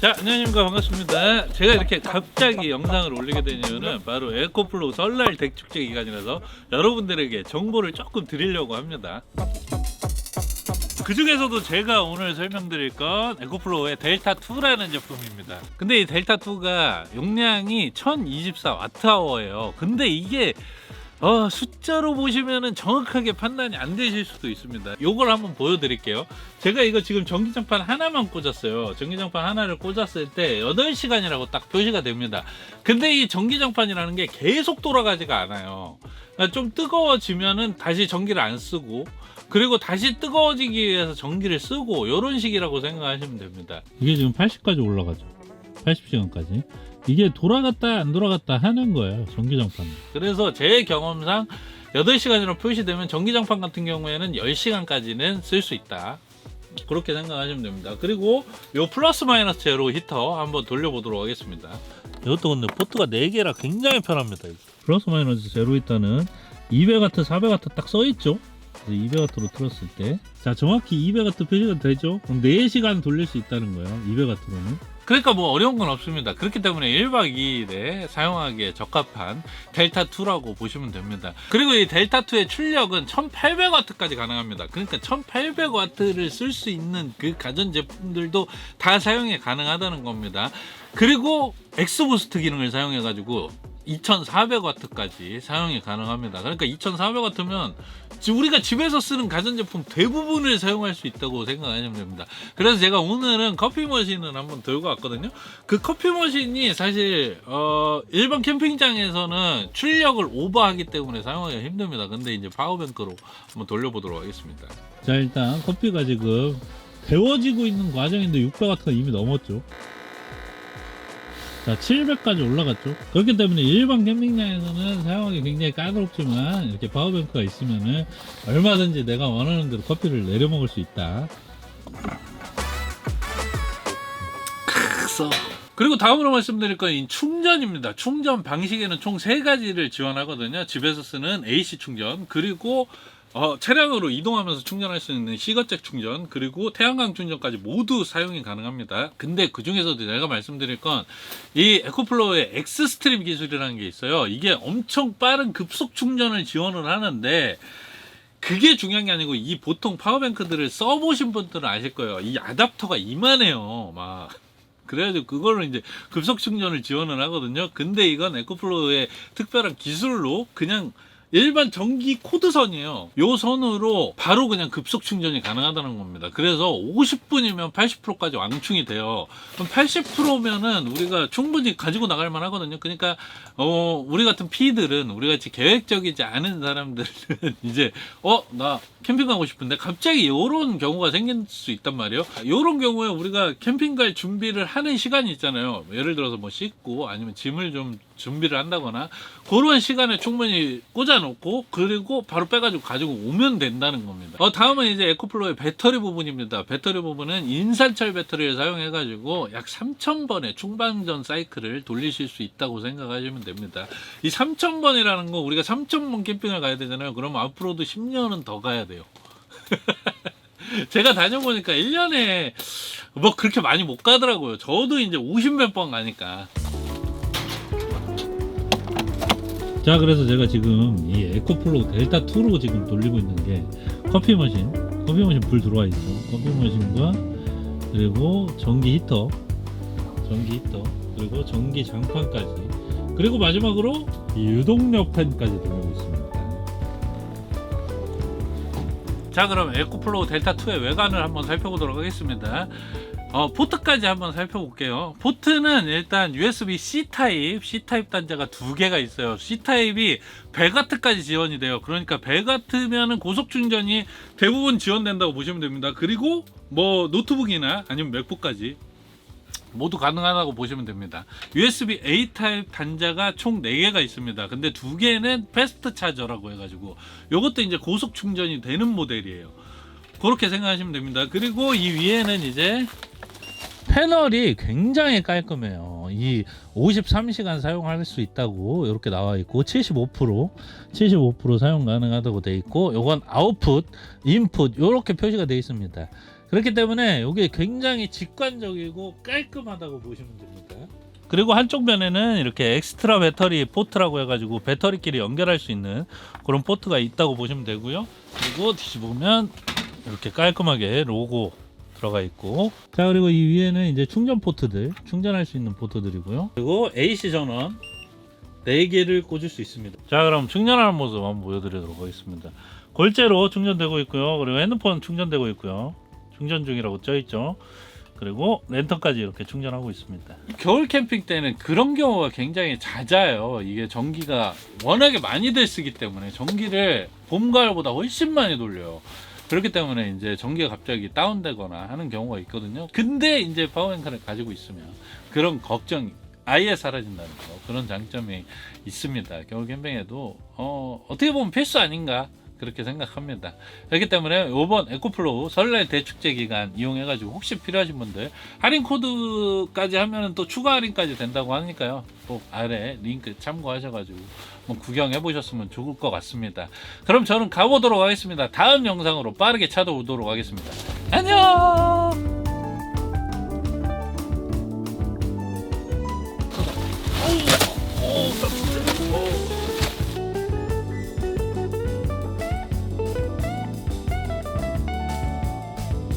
자, 안녕하십니까 반갑습니다. 제가 이렇게 갑자기 영상을 올리게 된 이유는 바로 에코플로우 설날 대축제 기간이라서 여러분들에게 정보를 조금 드리려고 합니다. 그 중에서도 제가 오늘 설명드릴 건 에코플로우의 델타2라는 제품입니다. 근데 이 델타2가 용량이 1024와트아워예요. 근데 이게 어, 숫자로 보시면은 정확하게 판단이 안 되실 수도 있습니다. 요걸 한번 보여드릴게요. 제가 이거 지금 전기장판 하나만 꽂았어요. 전기장판 하나를 꽂았을 때 8시간이라고 딱 표시가 됩니다. 근데 이 전기장판이라는 게 계속 돌아가지가 않아요. 그러니까 좀 뜨거워지면은 다시 전기를 안 쓰고 그리고 다시 뜨거워지기 위해서 전기를 쓰고 이런 식이라고 생각하시면 됩니다. 이게 지금 80까지 올라가죠. 80시간까지. 이게 돌아갔다 안 돌아갔다 하는 거예요. 전기장판. 그래서 제 경험상 8시간으로 표시되면 전기장판 같은 경우에는 10시간까지는 쓸 수 있다. 그렇게 생각하시면 됩니다. 그리고 요 플러스 마이너스 제로 히터 한번 돌려보도록 하겠습니다. 이것도 근데 포트가 4개라 굉장히 편합니다. 플러스 마이너스 제로 히터는 200W, 400W 딱 써있죠? 200W로 틀었을 때. 자, 정확히 200W 표시가 되죠? 그럼 4시간 돌릴 수 있다는 거예요. 200W로는. 그러니까 뭐 어려운 건 없습니다. 그렇기 때문에 1박 2일에 사용하기에 적합한 델타2라고 보시면 됩니다. 그리고 이 델타2의 출력은 1800W까지 가능합니다. 그러니까 1800W를 쓸 수 있는 그 가전제품들도 다 사용이 가능하다는 겁니다. 그리고 엑스부스트 기능을 사용해 가지고 2400W까지 사용이 가능합니다. 그러니까 2400W면 우리가 집에서 쓰는 가전제품 대부분을 사용할 수 있다고 생각하시면 됩니다. 그래서 제가 오늘은 커피 머신을 한번 들고 왔거든요. 그 커피 머신이 사실 어, 일반 캠핑장에서는 출력을 오버하기 때문에 사용하기가 힘듭니다. 근데 이제 파워뱅크로 한번 돌려보도록 하겠습니다. 자 일단 커피가 지금 데워지고 있는 과정인데 600W가 이미 넘었죠. 자, 700까지 올라갔죠. 그렇기 때문에 일반 캠핑장에서는 사용하기 굉장히 까다롭지만 이렇게 파워뱅크가 있으면은 얼마든지 내가 원하는 대로 커피를 내려 먹을 수 있다. 그리고 다음으로 말씀드릴 건이 충전입니다. 충전 방식에는 총세 가지를 지원하거든요. 집에서 쓰는 AC 충전, 그리고 어, 차량으로 이동하면서 충전할 수 있는 시거잭 충전 그리고 태양광 충전까지 모두 사용이 가능합니다. 근데 그 중에서도 제가 말씀드릴 건 이 에코플로우의 엑스스트림 기술이라는 게 있어요. 이게 엄청 빠른 급속 충전을 지원을 하는데 그게 중요한 게 아니고 이 보통 파워뱅크들을 써보신 분들은 아실 거예요. 이 아답터가 이만해요. 막 그래가지고 그걸로 이제 급속 충전을 지원을 하거든요. 근데 이건 에코플로우의 특별한 기술로 그냥 일반 전기 코드선이에요. 요 선으로 바로 그냥 급속 충전이 가능하다는 겁니다. 그래서 50분이면 80%까지 완충이 돼요. 그럼 80%면은 우리가 충분히 가지고 나갈 만 하거든요. 그러니까 어 우리 같은 피들은 우리 같이 계획적이지 않은 사람들은 이제 어 나 캠핑 가고 싶은데 갑자기 요런 경우가 생길 수 있단 말이에요. 요런 경우에 우리가 캠핑 갈 준비를 하는 시간이 있잖아요. 예를 들어서 뭐 씻고 아니면 짐을 좀 준비를 한다거나 그런 시간에 충분히 꽂아놓고 그리고 바로 빼가지고 가지고 오면 된다는 겁니다. 어, 다음은 이제 에코플로의 배터리 부분입니다. 배터리 부분은 인산철 배터리를 사용해 가지고 약 3,000번의 충방전 사이클을 돌리실 수 있다고 생각하시면 됩니다. 이 3,000번이라는 거 우리가 3,000번 캠핑을 가야 되잖아요. 그럼 앞으로도 10년은 더 가야 돼요. 제가 다녀보니까 1년에 뭐 그렇게 많이 못 가더라고요. 저도 이제 50몇 번 가니까. 자 그래서 제가 지금 이 에코플로우 델타 2로 지금 돌리고 있는 게 커피 머신 커피 머신 불 들어와 있죠 커피 머신과 그리고 전기 히터 전기 히터 그리고 전기 장판까지. 그리고 마지막으로 이 유동력 팬까지 돌리고 있습니다. 자 그럼 에코플로우 델타 2의 외관을 한번 살펴보도록 하겠습니다 어, 포트까지 한번 살펴볼게요. 포트는 일단 USB C 타입, C 타입 단자가 두 개가 있어요. C 타입이 100W까지 지원이 돼요. 그러니까 100W면은 고속 충전이 대부분 지원된다고 보시면 됩니다. 그리고 뭐 노트북이나 아니면 맥북까지 모두 가능하다고 보시면 됩니다. USB A 타입 단자가 총 4개가 있습니다. 근데 두 개는 패스트 차저라고 해가지고 이것도 이제 고속 충전이 되는 모델이에요. 그렇게 생각하시면 됩니다. 그리고 이 위에는 이제 패널이 굉장히 깔끔해요. 이 53시간 사용할 수 있다고 이렇게 나와 있고 75% 75% 사용 가능하다고 돼 있고 요건 아웃풋, 인풋 이렇게 표시가 돼 있습니다. 그렇기 때문에 이게 굉장히 직관적이고 깔끔하다고 보시면 됩니다. 그리고 한쪽 면에는 이렇게 엑스트라 배터리 포트라고 해가지고 배터리끼리 연결할 수 있는 그런 포트가 있다고 보시면 되고요. 그리고 뒤집으면 이렇게 깔끔하게 로고 들어가 있고 자 그리고 이 위에는 이제 충전 포트들 충전할 수 있는 포트들이고요. 그리고 AC 전원 4개를 꽂을 수 있습니다. 자 그럼 충전하는 모습 한번 보여드리도록 하겠습니다. 골재로 충전되고 있고요. 그리고 핸드폰 충전되고 있고요. 충전 중이라고 써 있죠. 그리고 랜턴까지 이렇게 충전하고 있습니다. 겨울 캠핑 때는 그런 경우가 굉장히 잦아요. 이게 전기가 워낙에 많이들 쓰기 때문에 전기를 봄 가을보다 훨씬 많이 돌려요. 그렇기 때문에 이제 전기가 갑자기 다운되거나 하는 경우가 있거든요. 근데 이제 파워뱅크를 가지고 있으면 그런 걱정이 아예 사라진다는 거 그런 장점이 있습니다. 겨울 캠핑에도 어, 어떻게 보면 필수 아닌가 그렇게 생각합니다. 그렇기 때문에 이번 에코플로우 설날 대축제 기간 이용해가지고 혹시 필요하신 분들 할인 코드까지 하면은 또 추가 할인까지 된다고 하니까요. 꼭 아래 링크 참고하셔가지고 뭐 구경해 보셨으면 좋을 것 같습니다. 그럼 저는 가보도록 하겠습니다. 다음 영상으로 빠르게 찾아오도록 하겠습니다. 안녕.